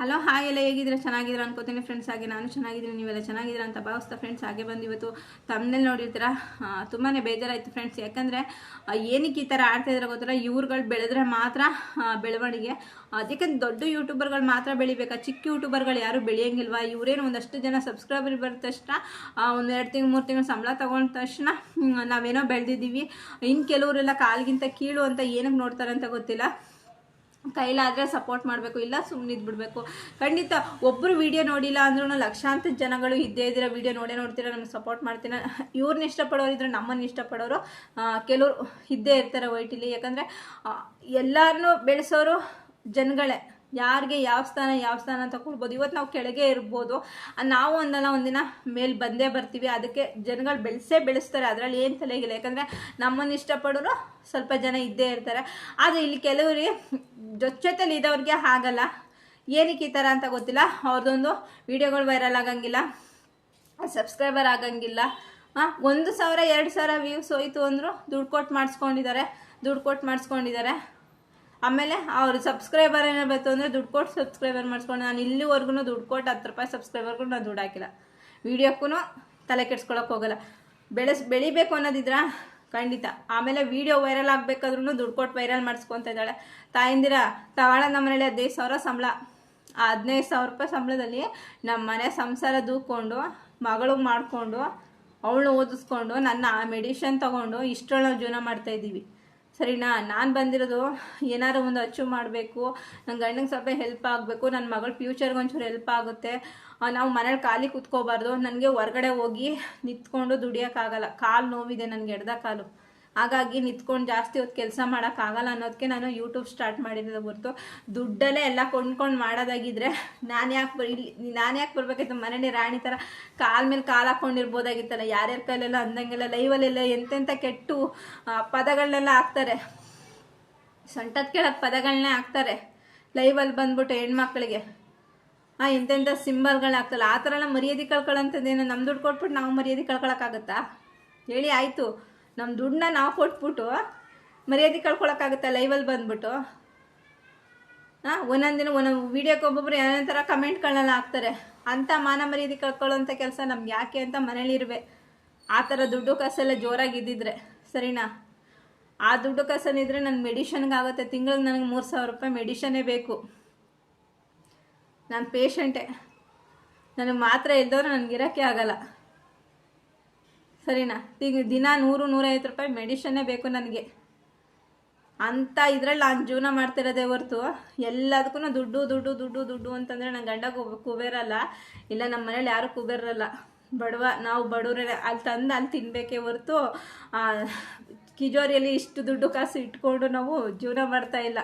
Hello hi ಎಲ್ಲ ಹೇಗಿದ್ರೆ ಚೆನ್ನಾಗಿದ್ದೀರಾ ಅನ್ಕೋತೀನಿ. ಫ್ರೆಂಡ್ಸ್ ಹಾಗೆ ನಾನು ಚೆನ್ನಾಗಿದ್ದೀನಿ, ನೀವೆಲ್ಲ ಚೆನ್ನಾಗಿದ್ದೀರಾ ಅಂತ ಭಾವಿಸ್ತಾ ಫ್ರೆಂಡ್ಸ್ ಹಾಗೆ ಬಂದಿವತ್ತು. ತಮ್ಮನೇಲಿ ನೋಡಿರ್ತೀರಾ? ತುಂಬಾ ಬೇಜಾರಾಯಿತು ಫ್ರೆಂಡ್ಸ್ ಯಾಕಂದರೆ ಏನಕ್ಕೆ ಈ ಥರ ಆಡ್ತಾ ಇದ್ರೆ ಗೊತ್ತಿಲ್ಲ? ಇವ್ರುಗಳು ಬೆಳೆದ್ರೆ ಮಾತ್ರ ಬೆಳವಣಿಗೆ. ಅದಕ್ಕೆ ದೊಡ್ಡ ಯೂಟ್ಯೂಬರ್ಗಳು ಮಾತ್ರ ಬೆಳಿಬೇಕಾ? ಚಿಕ್ಕ ಯೂಟ್ಯೂಬರ್ಗಳು ಯಾರು ಬೆಳೆಯಂಗಿಲ್ವಾ? ಇವರೇನು ಒಂದಷ್ಟು ಜನ ಸಬ್ಸ್ಕ್ರೈಬರ್ ಬರೆದ ತಕ್ಷಣ ಒಂದೆರಡು ತಿಂಗಳು ಮೂರು ತಿಂಗಳು ಸಂಬಳ ತಗೊಂಡ ತಕ್ಷಣ ನಾವೇನೋ ಬೆಳೆದಿದ್ದೀವಿ. ಇನ್ನು ಕೆಲವರೆಲ್ಲ ಕಾಲ್ಗಿಂತ ಕೀಳು ಅಂತ ಏನಕ್ಕೆ ನೋಡ್ತಾರೆ ಅಂತ ಗೊತ್ತಿಲ್ಲ. ಕೈಲಾದರೆ ಸಪೋರ್ಟ್ ಮಾಡಬೇಕು, ಇಲ್ಲ ಸುಮ್ಮನೆ ಇದ್ಬಿಡ್ಬೇಕು. ಖಂಡಿತ ಒಬ್ಬರು ವಿಡಿಯೋ ನೋಡಿಲ್ಲ ಅಂದ್ರೂ ಲಕ್ಷಾಂತರ ಜನಗಳು ಇದ್ದೇ ಇದ್ದೀರ ವೀಡಿಯೋ ನೋಡೇ ನೋಡ್ತೀರಾ, ನಮ್ಗೆ ಸಪೋರ್ಟ್ ಮಾಡ್ತೀನಿ ಇವ್ರನ್ನ ಇಷ್ಟಪಡೋರು ಇದ್ರೆ ನಮ್ಮನ್ನು ಇಷ್ಟಪಡೋರು ಕೆಲವರು ಇದ್ದೇ ಇರ್ತಾರೆ ವೈಟಿಲಿ. ಯಾಕಂದರೆ ಎಲ್ಲರನ್ನೂ ಬೆಳೆಸೋರು ಜನಗಳೇ. ಯಾರಿಗೆ ಯಾವ ಸ್ಥಾನ ಯಾವ ಸ್ಥಾನ ಅಂತ ಕೊಡ್ಬೋದು. ಇವತ್ತು ನಾವು ಕೆಳಗೆ ಇರ್ಬೋದು. ನಾವು ಒಂದಲ್ಲ ಒಂದಿನ ಮೇಲೆ ಬಂದೇ ಬರ್ತೀವಿ. ಅದಕ್ಕೆ ಜನಗಳು ಬೆಳೆಸೇ ಬೆಳೆಸ್ತಾರೆ. ಅದರಲ್ಲಿ ಏನು ತಲೆಗಿಲ್ಲ. ಯಾಕಂದರೆ ನಮ್ಮನ್ನು ಇಷ್ಟಪಡೋರು ಸ್ವಲ್ಪ ಜನ ಇದ್ದೇ ಇರ್ತಾರೆ. ಆದರೆ ಇಲ್ಲಿ ಕೆಲವರಿಗೆ ಜೊತೆಲಿ ಇದ್ದವ್ರಿಗೆ ಆಗಲ್ಲ. ಏನಕ್ಕೆ ಈ ಥರ ಅಂತ ಗೊತ್ತಿಲ್ಲ. ಅವ್ರದ್ದೊಂದು ವಿಡಿಯೋಗಳು ವೈರಲ್ ಆಗಂಗಿಲ್ಲ. ಸಬ್ಸ್ಕ್ರೈಬರ್ ಆಗಂಗಿಲ್ಲ. ಒಂದು ಸಾವಿರ, ಎರಡು ಸಾವಿರ ವ್ಯೂಸ್ ಹೋಯಿತು ಅಂದರು ದುಡ್ಡು ಕೊಟ್ಟು ಮಾಡಿಸ್ಕೊಂಡಿದ್ದಾರೆ. ದುಡ್ಡು ಕೊಟ್ಟು ಮಾಡಿಸ್ಕೊಂಡಿದ್ದಾರೆ. ಆಮೇಲೆ ಅವ್ರು ಸಬ್ಸ್ಕ್ರೈಬರ್ ಏನೋ ಬೇಕು ಅಂದರೆ ದುಡ್ಡು ಕೊಟ್ಟು ಸಬ್ಸ್ಕ್ರೈಬರ್ ಮಾಡಿಸ್ಕೊಂಡು, ನಾನು ಇಲ್ಲಿವರೆಗೂ ದುಡ್ಡು ಕೊಟ್ಟು ಹತ್ತು ರೂಪಾಯಿ ಸಬ್ಸ್ಕ್ರೈಬರ್ಗೂ ನಾನು ದುಡ್ಡು ಹಾಕಿಲ್ಲ. ವೀಡಿಯೋಕ್ಕೂ ತಲೆ ಕೆಡ್ಸ್ಕೊಳಕ್ಕೆ ಹೋಗಲ್ಲ. ಬೆಳೆಸ್, ಬೆಳಿಬೇಕು ಅನ್ನೋದಿದ್ರ ಖಂಡಿತ. ಆಮೇಲೆ ವಿಡಿಯೋ ವೈರಲ್ ಆಗಬೇಕಾದ್ರೂ ದುಡ್ಡು ಕೊಟ್ಟು ವೈರಲ್ ಮಾಡಿಸ್ಕೊತ ಇದ್ದಾಳೆ. ತಾಯಿಂದಿರ, ತವಾಳ ನಮ್ಮ ಮನೇಲಿ ಹದಿನೈದು ಸಾವಿರ ಸಂಬಳ. ಆ ಹದಿನೈದು ಸಾವಿರ ರೂಪಾಯಿ ಸಂಬಳದಲ್ಲಿ ನಮ್ಮ ಮನೆ ಸಂಸಾರ ದೂಕೊಂಡು ಮಗಳಿಗೆ ಮಾಡಿಕೊಂಡು ಅವಳು ಓದಿಸ್ಕೊಂಡು, ನನ್ನ ಮೆಡಿಷನ್ ತೊಗೊಂಡು ಇಷ್ಟೊಳ ಜೀವನ ಮಾಡ್ತಾ ಇದ್ದೀವಿ. ಸರಿನಾ? ನಾನು ಬಂದಿರೋದು ಏನಾದ್ರು ಒಂದು ಅಚೀವ್ ಮಾಡಬೇಕು. ನನ್ನ ಗಂಡಂಗೆ ಸ್ವಲ್ಪ ಹೆಲ್ಪ್ ಆಗಬೇಕು. ನನ್ನ ಮಗಳ ಫ್ಯೂಚರ್ಗೆ ಒಂಚೂರು ಹೆಲ್ಪ್ ಆಗುತ್ತೆ. ನಾವು ಮನೇಲಿ ಖಾಲಿ ಕೂತ್ಕೋಬಾರ್ದು. ನನಗೆ ಹೊರಗಡೆ ಹೋಗಿ ನಿಂತ್ಕೊಂಡು ದುಡಿಯೋಕ್ಕಾಗಲ್ಲ. ಕಾಲು ನೋವಿದೆ ನನಗೆ, ಎಡ್ದ ಕಾಲು. ಹಾಗಾಗಿ ನಿಂತ್ಕೊಂಡು ಜಾಸ್ತಿ ಹೊತ್ತು ಕೆಲಸ ಮಾಡೋಕ್ಕಾಗಲ್ಲ ಅನ್ನೋದಕ್ಕೆ ನಾನು ಯೂಟ್ಯೂಬ್ ಸ್ಟಾರ್ಟ್ ಮಾಡಿರೋದು ಹೊರತು ದುಡ್ಡಲ್ಲೇ ಎಲ್ಲ ಕೊಂಡ್ಕೊಂಡು ಮಾಡೋದಾಗಿದ್ರೆ ನಾನು ಯಾಕೆ ಇಲ್ಲಿ ನಾನು ಯಾಕೆ ಬರಬೇಕಿತ್ತು? ಮನೇಲಿ ರಾಣಿ ಥರ ಕಾಲ ಮೇಲೆ ಕಾಲು ಹಾಕ್ಕೊಂಡಿರ್ಬೋದಾಗಿತ್ತಲ್ಲ ಯಾರ್ಯಾರ ಕೈಲೆಲ್ಲ ಅಂದಂಗೆಲ್ಲ ಲೈವಲ್ಲೆಲ್ಲ ಎಂತೆಂಥ ಕೆಟ್ಟು ಪದಗಳನ್ನೆಲ್ಲ ಹಾಕ್ತಾರೆ. ಸೊಂಟದ ಕೆಳಗೆ ಪದಗಳನ್ನೇ ಹಾಕ್ತಾರೆ. ಲೈವಲ್ಲಿ ಬಂದ್ಬಿಟ್ಟು ಹೆಣ್ಮಕ್ಳಿಗೆ. ಹಾಂ ಎಂತೆಂಥ ಸಿಂಬಲ್ಗಳು ಹಾಕ್ತಲ್ಲ? ಆ ಥರ ಎಲ್ಲ ಮರ್ಯಾದೆ ಕಳ್ಕೊಳ್ಳೋಂಥದ್ದೇನು ನಮ್ಮ ದುಡ್ಡು ಕೊಟ್ಬಿಟ್ಟು ನಾವು ಮರ್ಯಾದೆ ಕಳ್ಕೊಳಕ್ಕಾಗತ್ತಾ? ಹೇಳಿ, ಆಯಿತು. ನಮ್ಮ ದುಡ್ಡನ್ನ ನಾವು ಕೊಟ್ಬಿಟ್ಟು ಮರ್ಯಾದೆ ಕಳ್ಕೊಳಕ್ಕಾಗುತ್ತ ಲೈವಲ್ಲಿ ಬಂದ್ಬಿಟ್ಟು. ಹಾಂ, ಒಂದೊಂದು ದಿನ ಒಂದೊಂದು ವೀಡಿಯೋಕ್ಕೆ ಒಬ್ಬೊಬ್ರು ಏನೇನೋ ಥರ ಕಮೆಂಟ್ಗಳನ್ನೆಲ್ಲ ಹಾಕ್ತಾರೆ. ಅಂಥ ಮಾನ ಮರ್ಯಾದೆ ಕಳ್ಕೊಳ್ಳೋಂಥ ಕೆಲಸ ನಮ್ಗೆ ಯಾಕೆ ಅಂತ ಮನೇಲಿರುವೆ ಆ ಥರ ದುಡ್ಡು ಕಾಸೆಲ್ಲ ಜೋರಾಗಿ ಇದ್ದಿದ್ರೆ, ಸರಿನಾ? ಆ ದುಡ್ಡು ಕಸನಿದ್ರೆ ನನ್ನ ಮೆಡಿಷನ್ಗೆ ಆಗುತ್ತೆ. ತಿಂಗಳಿಗೆ ನನಗೆ ಮೂರು ಸಾವಿರ ರೂಪಾಯಿ ಮೆಡಿಷನ್ನೇ ಬೇಕು. ನಾನು ಪೇಷಂಟೇ ನನಗೆ ಮಾತ್ರ ಇಲ್ದವ್ರೆ ನನಗೆ ಇರೋಕ್ಕೆ ಆಗಲ್ಲ. ಸರಿನಾ? ಈಗ ದಿನ ನೂರು, ನೂರೈವತ್ತು ರೂಪಾಯಿ ಮೆಡಿಷನ್ನೇ ಬೇಕು ನನಗೆ. ಅಂತ ಇದ್ರಲ್ಲಿ ನಾನು ಜೀವನ ಮಾಡ್ತಿರೋದೇ ಹೊರ್ತು ಎಲ್ಲದಕ್ಕೂ ದುಡ್ಡು ದುಡ್ಡು ದುಡ್ಡು ದುಡ್ಡು ಅಂತಂದರೆ ನನ್ನ ಗಂಡ ಕುಬೇರಲ್ಲ. ಇಲ್ಲ ನಮ್ಮ ಮನೇಲಿ ಯಾರು ಕುಬೇರಲ್ಲ. ಬಡವ, ನಾವು ಬಡವರೇ. ಅಲ್ಲಿ ತಂದು ಅಲ್ಲಿ ತಿನ್ನಬೇಕೇ ಹೊರ್ತು ಕಿಜೋರಿಯಲ್ಲಿ ಇಷ್ಟು ದುಡ್ಡು ಕಾಸು ಇಟ್ಕೊಂಡು ನಾವು ಜೀವನ ಮಾಡ್ತಾ ಇಲ್ಲ.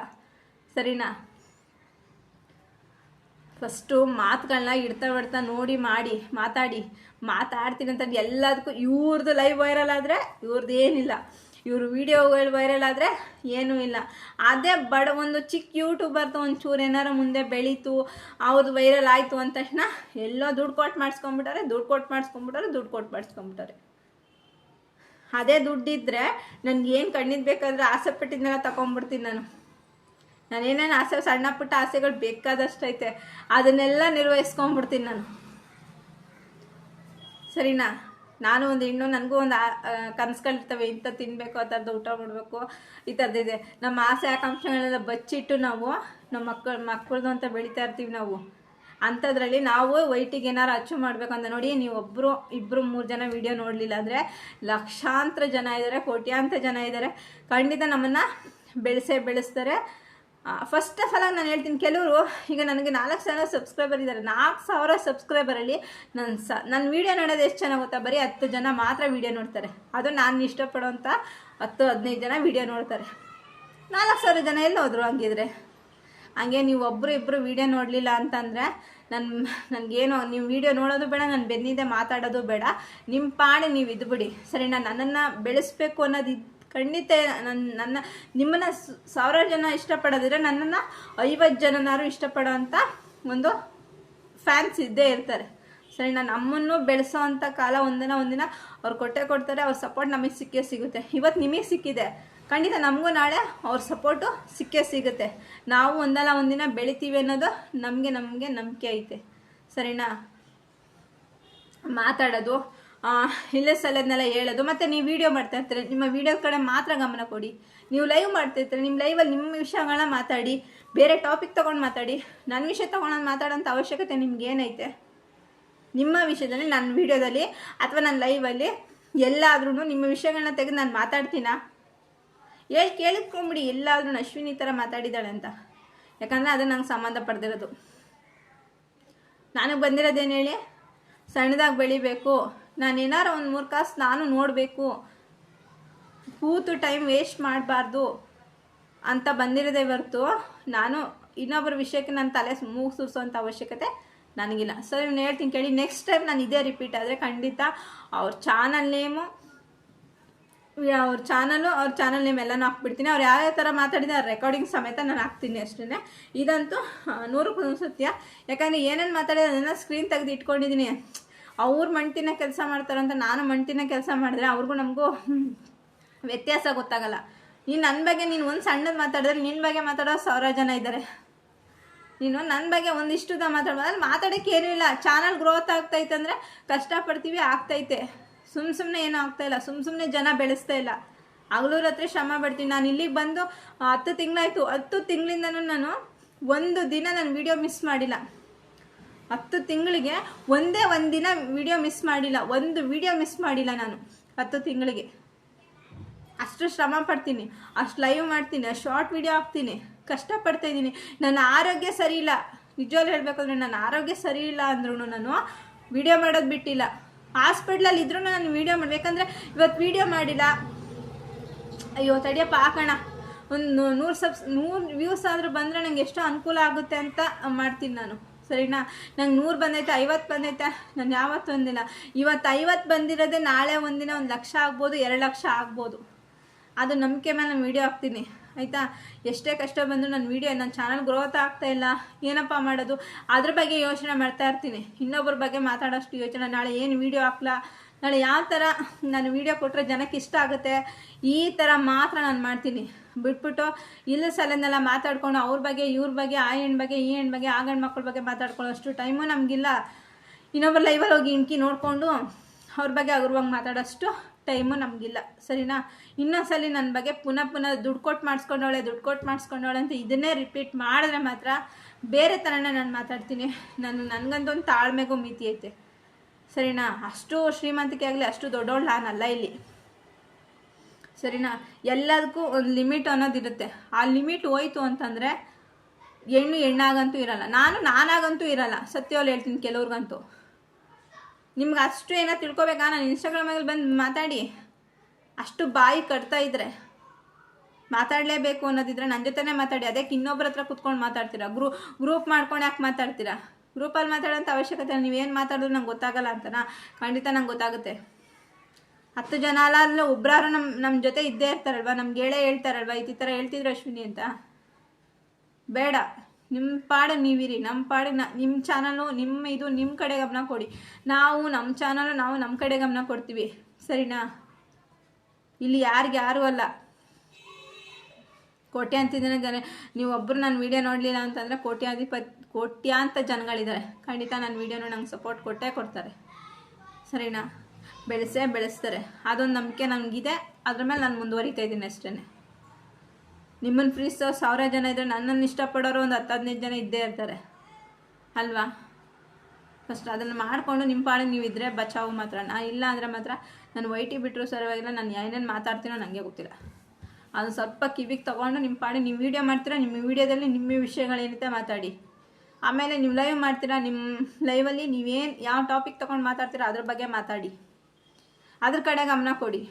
ಸರಿನಾ? ಫಸ್ಟು ಮಾತುಗಳನ್ನ ಇಡ್ತಾ ಬಿಡ್ತಾ ನೋಡಿ ಮಾಡಿ, ಮಾತಾಡಿ. ಮಾತಾಡ್ತೀನಿ ಅಂತ ಎಲ್ಲದಕ್ಕೂ ಇವ್ರದ್ದು ಲೈವ್ ವೈರಲ್ ಆದರೆ ಇವ್ರದ್ದು ಏನಿಲ್ಲ. ಇವರು ವೀಡಿಯೋಗಳು ವೈರಲ್ ಆದರೆ ಏನೂ ಇಲ್ಲ. ಅದೇ ಬಡ ಒಂದು ಚಿಕ್ಕ ಯೂಟ್ಯೂಬರ್ದು ಒಂಚೂರು ಏನಾರು ಮುಂದೆ ಬೆಳೀತು ಅವ್ರದ್ದು ವೈರಲ್ ಆಯಿತು ಅಂದ ತಕ್ಷಣ ಎಲ್ಲೋ ದುಡ್ಡು ಕೊಟ್ಟು ಮಾಡಿಸ್ಕೊಂಬಿಟ್ಟಾರೆ ದುಡ್ಡು ಕೊಟ್ಟು ಮಾಡಿಸ್ಕೊಂಬಿಟ್ಟಾರೆ ದುಡ್ಡು ಕೊಟ್ಟು ಮಾಡಿಸ್ಕೊಂಬಿಟ್ಟಾರೆ ಅದೇ ದುಡ್ಡಿದ್ದರೆ ನನಗೆ ಏನು ಕಣ್ಣಿದ್ದು ಬೇಕಾದ್ರೆ ಆಸೆ ತಗೊಂಬಿಡ್ತೀನಿ ನಾನು. ನಾನೇನೇನು ಆಸೆ, ಸಣ್ಣ ಪುಟ್ಟ ಆಸೆಗಳು ಬೇಕಾದಷ್ಟೈತೆ. ಅದನ್ನೆಲ್ಲ ನಿರ್ವಹಿಸ್ಕೊಂಡ್ಬಿಡ್ತೀನಿ ನಾನು. ಸರಿನಾ? ನಾನು ಒಂದು ಹೆಣ್ಣು, ನನಗೂ ಒಂದು ಕನಸುಗಳಿರ್ತವೆ ಇಂಥ ತಿನ್ನಬೇಕು ಆ ಥರದ್ದು ಊಟ ಮಾಡಬೇಕು, ಈ ಥರದ್ದಿದೆ ನಮ್ಮ ಆಸೆ, ಆಕಾಂಕ್ಷೆಗಳೆಲ್ಲ ಬಚ್ಚಿಟ್ಟು ನಾವು ನಮ್ಮ ಮಕ್ಕಳು ಮಕ್ಕಳದು ಅಂತ ಬೆಳೀತಾ ಇರ್ತೀವಿ ನಾವು. ಅಂಥದ್ರಲ್ಲಿ ನಾವು ವೈಟಿಗೆ ಏನಾರು ಅಚೀವ್ ಮಾಡ್ಬೇಕಂತ ನೋಡಿ ನೀವು ಒಬ್ಬರು ಇಬ್ಬರು ಮೂರು ಜನ ವಿಡಿಯೋ ನೋಡಲಿಲ್ಲ ಅಂದರೆ ಲಕ್ಷಾಂತರ ಜನ ಇದ್ದಾರೆ ಕೋಟ್ಯಾಂತರ ಜನ ಇದ್ದಾರೆ ಖಂಡಿತ ನಮ್ಮನ್ನು ಬೆಳೆಸೇ ಬೆಳೆಸ್ತಾರೆ. ಫಸ್ಟ್ ಆಫ್ ಆಲ್ ನಾನು ಹೇಳ್ತೀನಿ, ಕೆಲವರು ಈಗ ನನಗೆ ನಾಲ್ಕು ಸಾವಿರ ಸಬ್ಸ್ಕ್ರೈಬರ್ ಇದ್ದಾರೆ ನಾಲ್ಕು ಸಾವಿರ ಸಬ್ಸ್ಕ್ರೈಬರಲ್ಲಿ ನನ್ನ ಸ ನನ್ನ ವೀಡಿಯೋ ನೋಡೋದು ಎಷ್ಟು ಚೆನ್ನಾಗಿ ಗೊತ್ತಾ? ಬರೀ ಹತ್ತು ಜನ ಮಾತ್ರ ವೀಡಿಯೋ ನೋಡ್ತಾರೆ. ಅದು ನಾನು ಇಷ್ಟಪಡೋಂಥ ಹತ್ತು, ಹದಿನೈದು ಜನ ವೀಡಿಯೋ ನೋಡ್ತಾರೆ. ನಾಲ್ಕು ಸಾವಿರ ಜನ ಎಲ್ಲ ಹೋದರು ಹಂಗಿದ್ರೆ? ಹಂಗೆ ನೀವು ಒಬ್ಬರು ಇಬ್ಬರು ವೀಡಿಯೋ ನೋಡಲಿಲ್ಲ ಅಂತಂದರೆ ನನ್ನ ನನಗೇನು, ನೀವು ವೀಡಿಯೋ ನೋಡೋದು ಬೇಡ, ನಾನು ಬೆನ್ನಿದೆ ಮಾತಾಡೋದು ಬೇಡ. ನಿಮ್ಮ ಪಾಣೆ ನೀವು ಇದ್ಬಿಡಿ. ಸರಿ ನಾನು ನನ್ನನ್ನು ಬೆಳೆಸ್ಬೇಕು ಅನ್ನೋದು ಖಂಡಿತ ನನ್ನ ನನ್ನ, ನಿಮ್ಮನ್ನು ಸಾವಿರಾರು ಜನ ಇಷ್ಟಪಡೋದಿದ್ರೆ ನನ್ನನ್ನು ಐವತ್ತು ಜನನಾರು ಇಷ್ಟಪಡೋ ಅಂತ ಒಂದು ಫ್ಯಾನ್ಸ್ ಇದ್ದೇ ಇರ್ತಾರೆ. ಸರಿ ನಾನು ನಮ್ಮನ್ನು ಬೆಳೆಸೋ ಅಂಥ ಕಾಲ ಒಂದಿನ ಒಂದಿನ ಅವ್ರು ಕೊಟ್ಟೆ ಕೊಡ್ತಾರೆ, ಅವ್ರ ಸಪೋರ್ಟ್ ನಮಗೆ ಸಿಕ್ಕೇ ಸಿಗುತ್ತೆ. ಇವತ್ತು ನಿಮಗೆ ಸಿಕ್ಕಿದೆ. ಖಂಡಿತ ನಮಗೂ ನಾಳೆ ಅವ್ರ ಸಪೋರ್ಟು ಸಿಕ್ಕೇ ಸಿಗುತ್ತೆ. ನಾವು ಒಂದಲ್ಲ ಒಂದಿನ ಬೆಳಿತೀವಿ ಅನ್ನೋದು ನಮಗೆ ನಮಗೆ ನಂಬಿಕೆ ಐತೆ. ಸರಿನಾ? ಮಾತಾಡೋದು. ಇಲ್ಲೇ ಸಲದನ್ನೆಲ್ಲ ಹೇಳೋದು. ಮತ್ತು ನೀವು ವಿಡಿಯೋ ಮಾಡ್ತಾ ಇರ್ತೀರ. ನಿಮ್ಮ ವೀಡಿಯೋ ಕಡೆ ಮಾತ್ರ ಗಮನ ಕೊಡಿ. ನೀವು ಲೈವ್ ಮಾಡ್ತಿರ್ತೀರ ನಿಮ್ಮ ಲೈವಲ್ಲಿ ನಿಮ್ಮ ವಿಷಯಗಳನ್ನ ಮಾತಾಡಿ. ಬೇರೆ ಟಾಪಿಕ್ ತೊಗೊಂಡು ಮಾತಾಡಿ. ನನ್ನ ವಿಷಯ ತೊಗೊಂಡು ಮಾತಾಡೋಂಥ ಅವಶ್ಯಕತೆ ನಿಮ್ಗೆ ಏನೈತೆ? ನಿಮ್ಮ ವಿಷಯದಲ್ಲಿ, ನನ್ನ ವಿಡಿಯೋದಲ್ಲಿ ಅಥವಾ ನನ್ನ ಲೈವಲ್ಲಿ ಎಲ್ಲಾದ್ರೂ ನಿಮ್ಮ ವಿಷಯಗಳನ್ನ ತೆಗೆದು ನಾನು ಮಾತಾಡ್ತೀನ? ಹೇಳಿ, ಕೇಳಿಸ್ಕೊಂಬಿಡಿ. ಎಲ್ಲಾದ್ರೂ ಅಶ್ವಿನಿ ಥರ ಮಾತಾಡಿದ್ದಾಳೆ ಅಂತ. ಯಾಕಂದರೆ ಅದು ನಂಗೆ ಸಂಬಂಧ ಪಡೆದಿರೋದು. ನನಗೆ ಬಂದಿರೋದೇನು ಹೇಳಿ? ಸಣ್ಣದಾಗಿ ಬೆಳಿಬೇಕು. ನಾನು ಒಂದು ಮೂರು ಕಾಸು ನಾನು ನೋಡಬೇಕು. ಕೂತು ಟೈಮ್ ವೇಸ್ಟ್ ಮಾಡಬಾರ್ದು ಅಂತ ಬಂದಿರದೆ ಹೊರ್ತು ನಾನು ಇನ್ನೊಬ್ಬರ ವಿಷಯಕ್ಕೆ ನನ್ನ ತಲೆ ಮೂಗು ಅವಶ್ಯಕತೆ ನನಗಿಲ್ಲ. ಸೊ ಇವ್ನು ಹೇಳ್ತೀನಿ ಕೇಳಿ ನೆಕ್ಸ್ಟ್ ಟೈಮ್ ನಾನು ಇದೇ ರಿಪೀಟ್ ಆದರೆ ಖಂಡಿತ ಅವ್ರ ಚಾನಲ್ ನೇಮು ಅವ್ರ ಚಾನಲು ಅವ್ರ ಚಾನಲ್ ನೇಮ್ ಎಲ್ಲನೂ ಹಾಕ್ಬಿಡ್ತೀನಿ. ಅವ್ರು ಯಾವ ಥರ ಮಾತಾಡಿದ್ರೆ ಅವ್ರ ರೆಕಾರ್ಡಿಂಗ್ ಸಮೇತ ನಾನು ಹಾಕ್ತೀನಿ ಅಷ್ಟೇ ಇದಂತೂ ನೂರಕ್ಕೆ ಸತ್ಯ ಯಾಕಂದರೆ ಏನೇನು ಮಾತಾಡಿದ್ರೆ ಅದನ್ನು ಸ್ಕ್ರೀನ್ ತೆಗೆದು ಇಟ್ಕೊಂಡಿದ್ದೀನಿ ಅವ್ರು ಮಂಟಿನ ಕೆಲಸ ಮಾಡ್ತಾರಂತ ನಾನು ಮಂಟಿನ ಕೆಲಸ ಮಾಡಿದ್ರೆ ಅವ್ರಿಗೂ ನಮಗೂ ವ್ಯತ್ಯಾಸ ಗೊತ್ತಾಗಲ್ಲ. ನೀನು ನನ್ನ ಬಗ್ಗೆ ನೀನು ಒಂದು ಸಣ್ಣದು ಮಾತಾಡಿದ್ರೆ ನಿನ್ನ ಬಗ್ಗೆ ಮಾತಾಡೋ ಸಾವಿರ ಜನ ಇದ್ದಾರೆ ನೀನು ನನ್ನ ಬಗ್ಗೆ ಒಂದಿಷ್ಟುದ ಮಾತಾಡ್ಬೋದು ಅಲ್ಲಿ ಮಾತಾಡೋಕ್ಕೆ ಏನೂ ಚಾನಲ್ ಗ್ರೋತ್ ಆಗ್ತೈತೆ ಅಂದರೆ ಕಷ್ಟಪಡ್ತೀವಿ, ಆಗ್ತೈತೆ. ಸುಮ್ಮ ಸುಮ್ಮನೆ ಏನೂ ಆಗ್ತಾ ಇಲ್ಲ. ಸುಮ್ಮ ಸುಮ್ಮನೆ ಜನ ಬೆಳೆಸ್ತಾ ಇಲ್ಲ. ಹಗಲು ಹತ್ರ ಶ್ರಮ ಪಡ್ತೀನಿ. ನಾನು ಇಲ್ಲಿಗೆ ಬಂದು ಹತ್ತು ತಿಂಗಳಾಯಿತು. ಹತ್ತು ತಿಂಗಳಿಂದನೂ ನಾನು ಒಂದು ದಿನ ನಾನು ವಿಡಿಯೋ ಮಿಸ್ ಮಾಡಿಲ್ಲ. ಹತ್ತು ತಿಂಗಳಿಗೆ ಒಂದೇ ಒಂದಿನ ದಿನ ವಿಡಿಯೋ ಮಿಸ್ ಮಾಡಿಲ್ಲ, ಒಂದು ವಿಡಿಯೋ ಮಿಸ್ ಮಾಡಿಲ್ಲ ನಾನು ಹತ್ತು ತಿಂಗಳಿಗೆ. ಅಷ್ಟು ಶ್ರಮ ಪಡ್ತೀನಿ, ಅಷ್ಟು ಲೈವ್ ಮಾಡ್ತೀನಿ, ಅಷ್ಟು ಶಾರ್ಟ್ ವಿಡಿಯೋ ಹಾಕ್ತೀನಿ, ಕಷ್ಟಪಡ್ತಾ ಇದ್ದೀನಿ. ನನ್ನ ಆರೋಗ್ಯ ಸರಿ ಇಲ್ಲ. ನಿಜವಾಗ್ಲೂ ಹೇಳ್ಬೇಕಂದ್ರೆ ನನ್ನ ಆರೋಗ್ಯ ಸರಿ ಇಲ್ಲ ಅಂದ್ರೂ ನಾನು ವಿಡಿಯೋ ಮಾಡೋದು ಬಿಟ್ಟಿಲ್ಲ. ಹಾಸ್ಪಿಟ್ಲಲ್ಲಿ ಇದ್ರೂ ನಾನು ವಿಡಿಯೋ ಮಾಡಬೇಕಂದ್ರೆ ಇವತ್ತು ವಿಡಿಯೋ ಮಾಡಿಲ್ಲ. ಅಯ್ಯೋ, ತಡಿಯಪ್ಪ, ಹಾಕೋಣ. ಒಂದು ನೂರು ಸಬ್ಸ್ ನೂರು ವ್ಯೂಸ್ ಆದರೂ ಬಂದರೆ ನನಗೆ ಎಷ್ಟೋ ಅನುಕೂಲ ಆಗುತ್ತೆ ಅಂತ ಮಾಡ್ತೀನಿ ನಾನು. ಸರಿನಾ? ನಂಗೆ ನೂರು ಬಂದೈತೆ, ಐವತ್ತು ಬಂದೈತೆ. ನಾನು ಯಾವತ್ತು ಒಂದಿನ ಇವತ್ತು ಐವತ್ತು ಬಂದಿರೋದೇ ನಾಳೆ ಒಂದಿನ ಒಂದು ಲಕ್ಷ ಆಗ್ಬೋದು, ಎರಡು ಲಕ್ಷ ಆಗ್ಬೋದು. ಅದು ನಂಬಿಕೆ ಮೇಲೆ ನಾನು ವೀಡಿಯೋ ಹಾಕ್ತೀನಿ. ಆಯಿತಾ? ಎಷ್ಟೇ ಕಷ್ಟ ಬಂದರೂ ನನ್ನ ವೀಡಿಯೋ ನನ್ನ ಚಾನಲ್ ಗ್ರೋತ್ ಆಗ್ತಾ ಇಲ್ಲ. ಏನಪ್ಪ ಮಾಡೋದು? ಅದ್ರ ಬಗ್ಗೆ ಯೋಚನೆ ಮಾಡ್ತಾ ಇರ್ತೀನಿ. ಇನ್ನೊಬ್ಬರ ಬಗ್ಗೆ ಮಾತಾಡೋಷ್ಟು ಯೋಚನೆ. ನಾಳೆ ಏನು ವೀಡಿಯೋ ಹಾಕ್ಲಾ? ನಾಳೆ ಯಾವ ಥರ ನಾನು ವೀಡಿಯೋ ಕೊಟ್ಟರೆ ಜನಕ್ಕೆ ಇಷ್ಟ ಆಗುತ್ತೆ, ಈ ಥರ ಮಾತ್ರ ನಾನು ಮಾಡ್ತೀನಿ. ಬಿಟ್ಬಿಟ್ಟು ಇಲ್ಲ ಸಲನೆಲ್ಲ ಮಾತಾಡ್ಕೊಂಡು ಅವ್ರ ಬಗ್ಗೆ, ಇವ್ರ ಬಗ್ಗೆ, ಆ ಹೆಣ್ಣು ಬಗ್ಗೆ, ಈ ಹೆಣ್ಣು ಬಗ್ಗೆ, ಆ ಗಂಡು ಮಕ್ಕಳ ಬಗ್ಗೆ ಮಾತಾಡ್ಕೊಳ್ಳೋಷ್ಟು ಟೈಮು ನಮಗಿಲ್ಲ ಇನ್ನೊಬ್ಬರ ಲೈವಲ್ಲಿ ಹೋಗಿ ಇಣ್ಕಿ ನೋಡಿಕೊಂಡು ಅವ್ರ ಬಗ್ಗೆ ಹಗುರವಾಗಿ ಮಾತಾಡೋಷ್ಟು ಟೈಮು ನಮಗಿಲ್ಲ ಸರಿನಾ? ಇನ್ನೊಂದ್ಸಲಿ ನನ್ನ ಬಗ್ಗೆ ಪುನಃ ಪುನಃ ದುಡ್ಡು ಕೊಟ್ಟು ಮಾಡಿಸ್ಕೊಂಡವಳೆ, ದುಡ್ಡು ಕೊಟ್ಟು ಮಾಡಿಸ್ಕೊಂಡವಳೆ ಅಂತ ಇದನ್ನೇ ರಿಪೀಟ್ ಮಾಡಿದ್ರೆ ಮಾತ್ರ ಬೇರೆ ಥರನೇ ನಾನು ಮಾತಾಡ್ತೀನಿ. ನಾನು ನನಗಂತೂ ಒಂದು ತಾಳ್ಮೆಗೂ ಮಿತಿ ಐತೆ. ಸರಿನಾ? ಅಷ್ಟು ಶ್ರೀಮಂತಿಕೆ ಆಗಲಿ, ಅಷ್ಟು ದೊಡ್ಡವಳು ನಾನಲ್ಲ ಇಲ್ಲಿ. ಸರಿನಾ? ಎಲ್ಲದಕ್ಕೂ ಒಂದು ಲಿಮಿಟ್ ಅನ್ನೋದಿರುತ್ತೆ ಆ ಲಿಮಿಟ್ ಹೋಯ್ತು ಅಂತಂದರೆ ಹೆಣ್ಣು ಹೆಣ್ಣಾಗಂತೂ ಇರಲ್ಲ. ನಾನು ನಾನಾಗಂತೂ ಇರಲ್ಲ. ಸತ್ಯವಾಗಿ ಹೇಳ್ತೀನಿ ಕೆಲವ್ರಿಗಂತೂ. ನಿಮ್ಗೆ ಅಷ್ಟು ಏನೋ ತಿಳ್ಕೊಬೇಕಾ? ನಾನು ಇನ್ಸ್ಟಾಗ್ರಾಮಲ್ಲಿ ಬಂದು ಮಾತಾಡಿ. ಅಷ್ಟು ಬಾಯಿ ಕಟ್ತಾ ಇದ್ರೆ. ಮಾತಾಡಲೇಬೇಕು ಅನ್ನೋದಿದ್ರೆ ನನ್ನ ಜೊತೆನೇ ಮಾತಾಡಿ. ಅದಕ್ಕೆ ಇನ್ನೊಬ್ಬರ ಹತ್ರ ಕುತ್ಕೊಂಡು ಮಾತಾಡ್ತೀರಾ? ಗ್ರೂ, ಗ್ರೂಪ್ ಮಾಡ್ಕೊಂಡು ಯಾಕೆ ಮಾತಾಡ್ತೀರಾ? ಗ್ರೂಪಲ್ಲಿ ಮಾತಾಡೋಂಥ ಅವಶ್ಯಕತೆ, ನೀವೇನು ಮಾತಾಡಿದ್ರು ನಂಗೆ ಗೊತ್ತಾಗಲ್ಲ ಅಂತನಾ? ಖಂಡಿತ ನಂಗೆ ಗೊತ್ತಾಗುತ್ತೆ. ಹತ್ತು ಜನ ಅಲ್ಲ ಒಬ್ಬರಾರು ನಮ್ಮ ನಮ್ಮ ಜೊತೆ ಇದ್ದೇ ಇರ್ತಾರಲ್ವ? ನಮ್ಗೆ ಹೇಳೇ ಹೇಳ್ತಾರಲ್ವ? ಈ ಥರ ಹೇಳ್ತಿದ್ರು ಅಶ್ವಿನಿ ಅಂತ. ಬೇಡ. ನಿಮ್ಮ ಪಾಡು ನೀವಿರಿ. ನಮ್ಮ ಪಾಡು ನಿಮ್ಮ ಚಾನಲು ನಿಮ್ಮ ಇದು ನಿಮ್ಮ ಕಡೆ ಗಮನ ಕೊಡಿ. ನಾವು ನಮ್ಮ ಚಾನಲು ನಾವು ನಮ್ಮ ಕಡೆ ಗಮನ ಕೊಡ್ತೀವಿ. ಸರಿನಾ? ಇಲ್ಲಿ ಯಾರಿಗೆ ಯಾರೂ ಅಲ್ಲ. ಕೋಟ್ಯಾಂತಿನ ಜನ ನೀವು ಒಬ್ಬರು ನನ್ನ ವೀಡಿಯೋ ನೋಡಲಿಲ್ಲ ಅಂತಂದರೆ ಕೋಟ್ಯಾಧಿಪತಿ, ಕೋಟ್ಯಾಂತ ಜನಗಳಿದ್ದಾರೆ ಖಂಡಿತ ನನ್ನ ವೀಡಿಯೋನು ನಂಗೆ ಸಪೋರ್ಟ್ ಕೊಟ್ಟೇ ಕೊಡ್ತಾರೆ. ಸರಿನಾ? ಬೆಳೆಸೇ ಬೆಳೆಸ್ತಾರೆ. ಅದೊಂದು ನಂಬಿಕೆ ನನಗಿದೆ ಅದ್ರ ಮೇಲೆ ನಾನು ಮುಂದುವರಿತಾ ಇದ್ದೀನಿ ಅಷ್ಟೇ. ನಿಮ್ಮನ್ನು ಫ್ರೀಸ್ ಸಾವಿರ ಜನ ಇದ್ದರೆ ನನ್ನನ್ನು ಇಷ್ಟಪಡೋರು ಒಂದು ಹತ್ತು ಹದಿನೈದು ಜನ ಇದ್ದೇ ಇರ್ತಾರೆ. ಅಲ್ವಾ? ಫಸ್ಟ್ ಅದನ್ನು ಮಾಡಿಕೊಂಡು ನಿಮ್ಮ ಪಾಡಿಗೆ ನೀವು ಇದ್ದರೆ ಬಚಾವು ಮಾತ್ರ. ನಾ ಇಲ್ಲ ಅಂದರೆ ಮಾತ್ರ ನಾನು ವೈಟಿ ಬಿಟ್ಟರು ಸರಿಯಾಗಿಲ್ಲ ನಾನು ಏನೇನು ಮಾತಾಡ್ತೀನೋ ನನಗೆ ಗೊತ್ತಿಲ್ಲ. ಅದು ಸ್ವಲ್ಪ ಕಿವಿಗೆ ತೊಗೊಂಡು ನಿಮ್ಮ ಪಾಡಿ ನೀವು ವೀಡಿಯೋ ಮಾಡ್ತೀರಾ, ನಿಮ್ಮ ವೀಡಿಯೋದಲ್ಲಿ ನಿಮ್ಮ ವಿಷಯಗಳೇನಿದೆ ಮಾತಾಡಿ. ಆಮೇಲೆ ನೀವು ಲೈವ್ ಮಾಡ್ತೀರಾ, ನಿಮ್ಮ ಲೈವಲ್ಲಿ ನೀವೇನು ಯಾವ ಟಾಪಿಕ್ ತೊಗೊಂಡು ಮಾತಾಡ್ತೀರಾ, ಅದ್ರ ಬಗ್ಗೆ ಮಾತಾಡಿ. ಅದ್ರ ಕಡೆ ಗಮನ ಕೊಡಿ.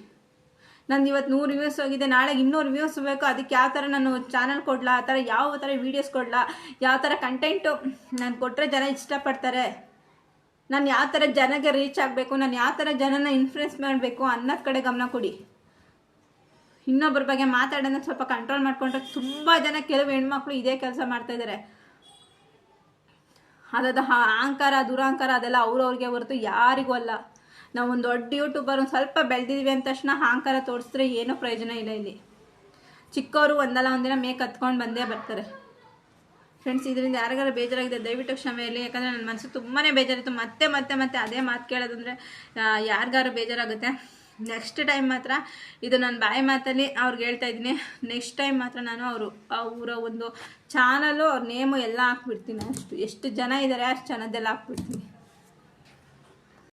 ನಂದು ಇವತ್ತು ನೂರು ವ್ಯೂಸ್ ಹೋಗಿದೆ ನಾಳೆ ಇನ್ನೂರು ವ್ಯೂಸ್ ಬೇಕು, ಅದಕ್ಕೆ ಯಾವ ಥರ ನಾನು ಚಾನಲ್ ಕೊಡ್ಲಾ, ಆ ಥರ ಯಾವ ಥರ ವೀಡಿಯೋಸ್ ಕೊಡ್ಲಾ, ಯಾವ ಥರ ಕಂಟೆಂಟು ನಾನು ಕೊಟ್ಟರೆ ಜನ ಇಷ್ಟಪಡ್ತಾರೆ. ನಾನು ಯಾವ ಥರ ಜನಗೆ ರೀಚ್ ಆಗಬೇಕು, ನಾನು ಯಾವ ಥರ ಜನನ ಇನ್ಫ್ಲುಯೆನ್ಸ್ ಮಾಡಬೇಕು ಅನ್ನೋದ್ ಕಡೆ ಗಮನ ಕೊಡಿ. ಇನ್ನೊಬ್ಬರ ಬಗ್ಗೆ ಮಾತಾಡೋದನ್ನ ಸ್ವಲ್ಪ ಕಂಟ್ರೋಲ್ ಮಾಡಿಕೊಂಡ್ರೆ ತುಂಬ ಜನ ಕೆಲವು ಹೆಣ್ಮಕ್ಳು ಇದೇ ಕೆಲಸ ಮಾಡ್ತಾ ಇದ್ದಾರೆ ಅದಾದ ಅಹಂಕಾರ, ದುರಹಂಕಾರ ಅದೆಲ್ಲ ಅವ್ರವ್ರಿಗೆ ಹೊರತು ಯಾರಿಗೂ ಅಲ್ಲ. ನಾವು ಒಂದು ದೊಡ್ಡ ಯೂಟ್ಯೂಬರ್ ಒಂದು ಸ್ವಲ್ಪ ಬೆಳೆದಿದ್ವಿ ಅಂದ ತಕ್ಷಣ ಅಹಂಕಾರ ತೋರಿಸಿದ್ರೆ ಏನೂ ಪ್ರಯೋಜನ ಇಲ್ಲ ಇಲ್ಲಿ. ಚಿಕ್ಕವರು ಒಂದಲ್ಲ, ಒಂದಿನ ಮೇಕ್ ಹತ್ಕೊಂಡು ಬಂದೇ ಬರ್ತಾರೆ. ಫ್ರೆಂಡ್ಸ್ ಇದರಿಂದ ಯಾರಿಗಾರು ಬೇಜಾರಾಗಿದೆ, ದಯವಿಟ್ಟು ಕ್ಷಮೆಯಲ್ಲಿ ಯಾಕಂದರೆ ನನ್ನ ಮನಸ್ಸು ತುಂಬಾ ಬೇಜಾರಿತ್ತು. ಮತ್ತೆ ಮತ್ತೆ ಮತ್ತೆ ಅದೇ ಮಾತು ಕೇಳೋದಂದರೆ ಯಾರಿಗಾರು ಬೇಜಾರಾಗುತ್ತೆ? ನೆಕ್ಸ್ಟ್ ಟೈಮ್ ಮಾತ್ರ, ಇದು ನನ್ನ ಬಾಯಿ ಮಾತಲ್ಲಿ ಅವ್ರಿಗೆ ಹೇಳ್ತಾ ಇದ್ದೀನಿ. ನೆಕ್ಸ್ಟ್ ಟೈಮ್ ಮಾತ್ರ ನಾನು ಅವರು ಅವರ ಒಂದು ಚಾನಲ್ಲು ಅವ್ರ ನೇಮು ಎಲ್ಲ ಹಾಕ್ಬಿಡ್ತೀನಿ. ಅಷ್ಟು, ಎಷ್ಟು ಜನ ಇದ್ದಾರೆ ಅಷ್ಟು ಜನದ್ದೆಲ್ಲ ಹಾಕ್ಬಿಡ್ತೀನಿ.